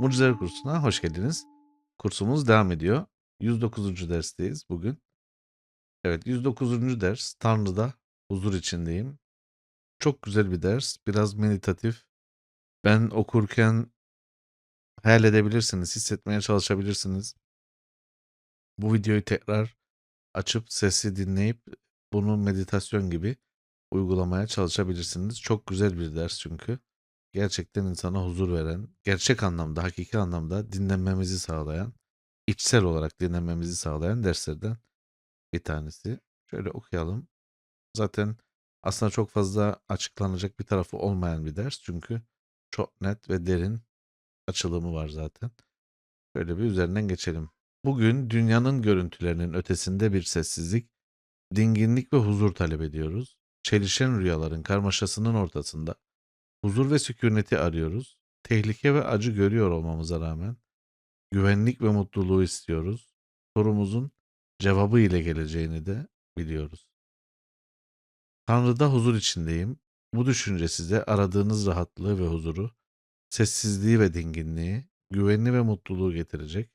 Mucizeler Kursu'na hoş geldiniz. Kursumuz devam ediyor. 109. dersteyiz bugün. Evet 109. ders Tanrı'da huzur içindeyim. Çok güzel bir ders. Biraz meditatif. Ben okurken hayal edebilirsiniz, hissetmeye çalışabilirsiniz. Bu videoyu tekrar açıp sesi dinleyip bunu meditasyon gibi uygulamaya çalışabilirsiniz. Çok güzel bir ders çünkü. Gerçekten insana huzur veren, gerçek anlamda, hakiki anlamda dinlenmemizi sağlayan, içsel olarak dinlenmemizi sağlayan derslerden bir tanesi. Şöyle okuyalım. Zaten aslında çok fazla açıklanacak bir tarafı olmayan bir ders çünkü çok net ve derin açılımı var zaten. Böyle bir üzerinden geçelim. Bugün dünyanın görüntülerinin ötesinde bir sessizlik, dinginlik ve huzur talep ediyoruz. Çelişen rüyaların karmaşasının ortasında huzur ve sükuneti arıyoruz. Tehlike ve acı görüyor olmamıza rağmen güvenlik ve mutluluğu istiyoruz. Sorumuzun cevabı ile geleceğini de biliyoruz. Tanrı'da huzur içindeyim. Bu düşünce size aradığınız rahatlığı ve huzuru, sessizliği ve dinginliği, güvenli ve mutluluğu getirecek.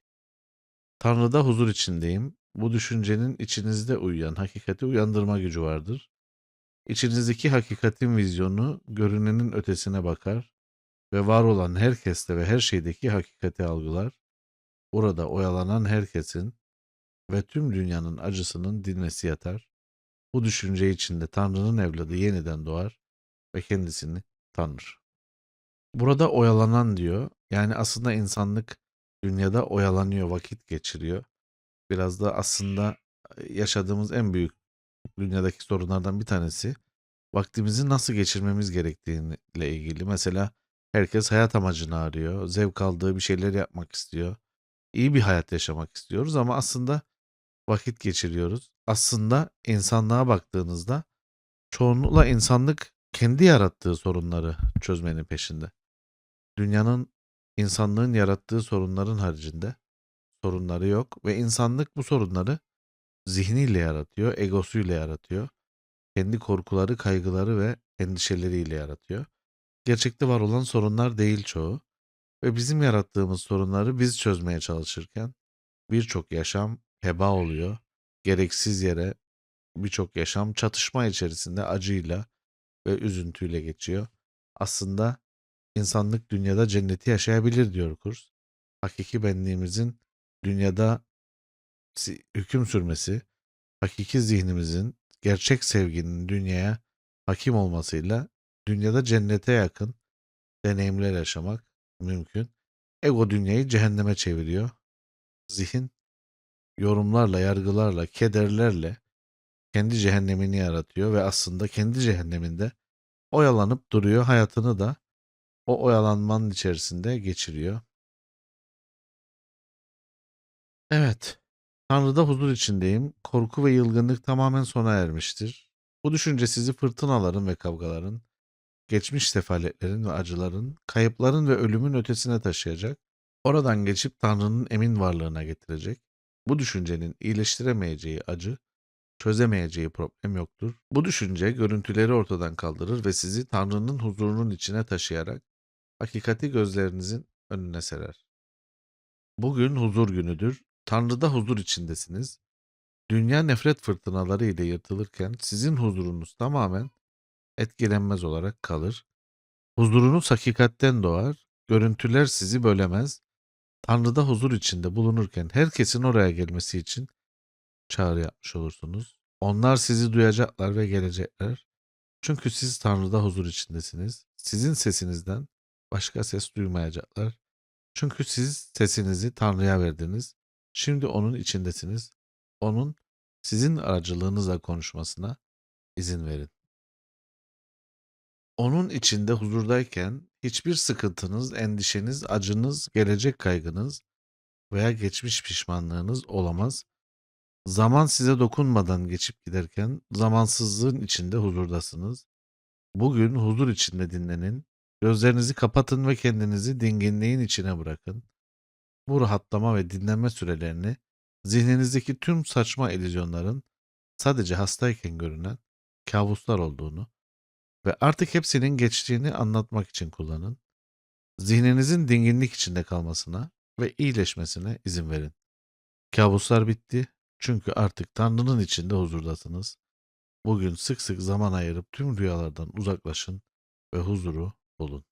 Tanrı'da huzur içindeyim. Bu düşüncenin içinizde uyuyan hakikati uyandırma gücü vardır. İçinizdeki hakikatin vizyonu görünenin ötesine bakar ve var olan herkeste ve her şeydeki hakikati algılar. Burada oyalanan herkesin ve tüm dünyanın acısının dinmesi yatar. Bu düşünce içinde Tanrı'nın evladı yeniden doğar ve kendisini tanır. Burada oyalanan diyor. Yani aslında insanlık dünyada oyalanıyor, vakit geçiriyor. Biraz da aslında yaşadığımız en büyük dünyadaki sorunlardan bir tanesi vaktimizi nasıl geçirmemiz gerektiğiyle ilgili. Mesela herkes hayat amacını arıyor, zevk aldığı bir şeyler yapmak istiyor. İyi bir hayat yaşamak istiyoruz ama aslında vakit geçiriyoruz. Aslında insanlığa baktığınızda çoğunlukla insanlık kendi yarattığı sorunları çözmenin peşinde. Dünyanın insanlığın yarattığı sorunların haricinde sorunları yok ve insanlık bu sorunları zihniyle yaratıyor, egosuyla yaratıyor. Kendi korkuları, kaygıları ve endişeleriyle yaratıyor. Gerçekte var olan sorunlar değil çoğu ve bizim yarattığımız sorunları biz çözmeye çalışırken birçok yaşam heba oluyor. Gereksiz yere birçok yaşam çatışma içerisinde acıyla ve üzüntüyle geçiyor. Aslında insanlık dünyada cenneti yaşayabilir diyor kurs. Hakiki benliğimizin dünyada hüküm sürmesi, hakiki zihnimizin gerçek sevginin dünyaya hakim olmasıyla dünyada cennete yakın deneyimler yaşamak mümkün. Ego dünyayı cehenneme çeviriyor. Zihin yorumlarla, yargılarla, kederlerle kendi cehennemini yaratıyor ve aslında kendi cehenneminde oyalanıp duruyor. Hayatını da o oyalanmanın içerisinde geçiriyor. Evet. Tanrı'da huzur içindeyim. Korku ve yılgınlık tamamen sona ermiştir. Bu düşünce sizi fırtınaların ve kavgaların, geçmiş sefaletlerin ve acıların, kayıpların ve ölümün ötesine taşıyacak. Oradan geçip Tanrı'nın emin varlığına getirecek. Bu düşüncenin iyileştiremeyeceği acı, çözemeyeceği problem yoktur. Bu düşünce görüntüleri ortadan kaldırır ve sizi Tanrı'nın huzurunun içine taşıyarak hakikati gözlerinizin önüne serer. Bugün huzur günüdür. Tanrı'da huzur içindesiniz. Dünya nefret fırtınaları ile yırtılırken sizin huzurunuz tamamen etkilenmez olarak kalır. Huzurunuz hakikatten doğar. Görüntüler sizi bölemez. Tanrı'da huzur içinde bulunurken herkesin oraya gelmesi için çağrı yapmış olursunuz. Onlar sizi duyacaklar ve gelecekler. Çünkü siz Tanrı'da huzur içindesiniz. Sizin sesinizden başka ses duymayacaklar. Çünkü siz sesinizi Tanrı'ya verdiniz. Şimdi onun içindesiniz. Onun sizin aracılığınızla konuşmasına izin verin. Onun içinde huzurdayken hiçbir sıkıntınız, endişeniz, acınız, gelecek kaygınız veya geçmiş pişmanlığınız olamaz. Zaman size dokunmadan geçip giderken zamansızlığın içinde huzurdasınız. Bugün huzur içinde dinlenin. Gözlerinizi kapatın ve kendinizi dinginliğin içine bırakın. Bu rahatlama ve dinlenme sürelerini zihninizdeki tüm saçma illüzyonların sadece hastayken görünen kabuslar olduğunu ve artık hepsinin geçtiğini anlatmak için kullanın. Zihninizin dinginlik içinde kalmasına ve iyileşmesine izin verin. Kabuslar bitti çünkü artık Tanrı'nın içinde huzurdasınız. Bugün sık sık zaman ayırıp tüm rüyalardan uzaklaşın ve huzuru bulun.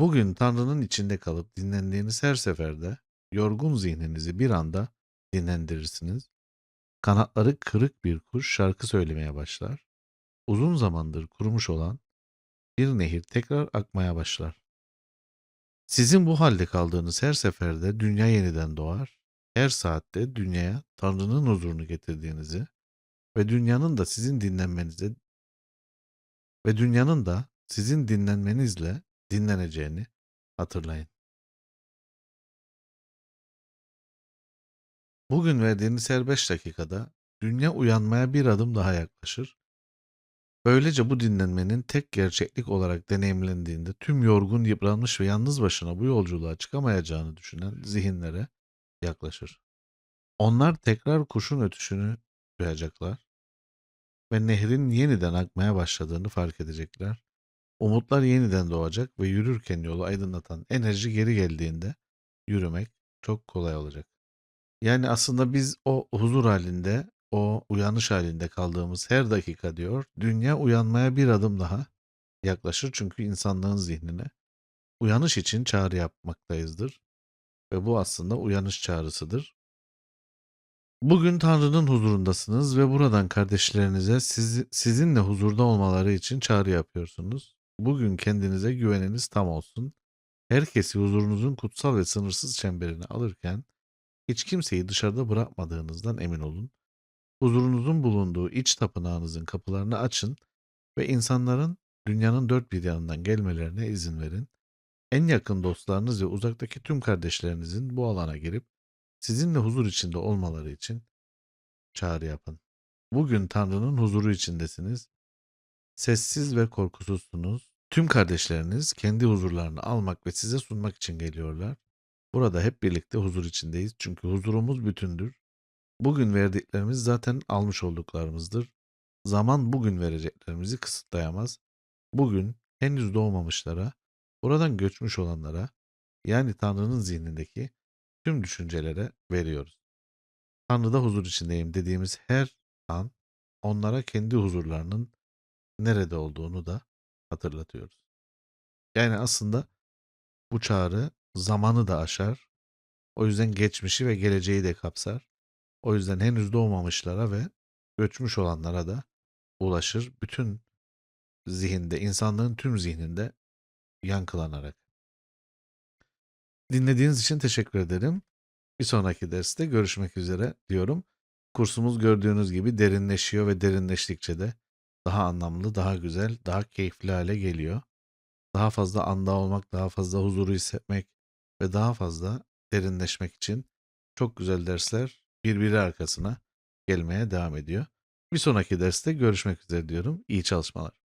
Bugün Tanrı'nın içinde kalıp dinlendiğiniz her seferde yorgun zihninizi bir anda dinlendirirsiniz. Kanatları kırık bir kuş şarkı söylemeye başlar. Uzun zamandır kurumuş olan bir nehir tekrar akmaya başlar. Sizin bu halde kaldığınız her seferde dünya yeniden doğar. Her saatte dünyaya Tanrı'nın huzurunu getirdiğinizi ve dünyanın da sizin dinlenmenize ve dünyanın da sizin dinlenmenizle dinleneceğini hatırlayın. Bugün verdiğiniz her 5 dakikada dünya uyanmaya bir adım daha yaklaşır. Böylece bu dinlenmenin tek gerçeklik olarak deneyimlendiğinde tüm yorgun, yıpranmış ve yalnız başına bu yolculuğa çıkamayacağını düşünen zihinlere yaklaşır. Onlar tekrar kuşun ötüşünü duyacaklar ve nehrin yeniden akmaya başladığını fark edecekler. Umutlar yeniden doğacak ve yürürken yolu aydınlatan enerji geri geldiğinde yürümek çok kolay olacak. Yani aslında biz o huzur halinde, o uyanış halinde kaldığımız her dakika diyor, dünya uyanmaya bir adım daha yaklaşır çünkü insanlığın zihnine uyanış için çağrı yapmaktayızdır ve bu aslında uyanış çağrısıdır. Bugün Tanrı'nın huzurundasınız ve buradan kardeşlerinize sizi, sizinle huzurda olmaları için çağrı yapıyorsunuz. Bugün kendinize güveniniz tam olsun. Herkesi huzurunuzun kutsal ve sınırsız çemberine alırken hiç kimseyi dışarıda bırakmadığınızdan emin olun. Huzurunuzun bulunduğu iç tapınağınızın kapılarını açın ve insanların dünyanın dört bir yanından gelmelerine izin verin. En yakın dostlarınız ve uzaktaki tüm kardeşlerinizin bu alana girip sizinle huzur içinde olmaları için çağrı yapın. Bugün Tanrı'nın huzuru içindesiniz. Sessiz ve korkusuzsunuz. Tüm kardeşleriniz kendi huzurlarını almak ve size sunmak için geliyorlar. Burada hep birlikte huzur içindeyiz. Çünkü huzurumuz bütündür. Bugün verdiklerimiz zaten almış olduklarımızdır. Zaman bugün vereceklerimizi kısıtlayamaz. Bugün henüz doğmamışlara, buradan göçmüş olanlara, yani Tanrı'nın zihnindeki tüm düşüncelere veriyoruz. Tanrı'da huzur içindeyim dediğimiz her an onlara kendi huzurlarının nerede olduğunu da hatırlatıyoruz. Yani aslında bu çağrı zamanı da aşar. O yüzden geçmişi ve geleceği de kapsar. O yüzden henüz doğmamışlara ve göçmüş olanlara da ulaşır. Bütün zihinde, insanlığın tüm zihninde yankılanarak. Dinlediğiniz için teşekkür ederim. Bir sonraki derste görüşmek üzere diyorum. Kursumuz gördüğünüz gibi derinleşiyor ve derinleştikçe de daha anlamlı, daha güzel, daha keyifli hale geliyor. Daha fazla anda olmak, daha fazla huzuru hissetmek ve daha fazla derinleşmek için çok güzel dersler birbiri arkasına gelmeye devam ediyor. Bir sonraki derste görüşmek üzere diyorum. İyi çalışmalar.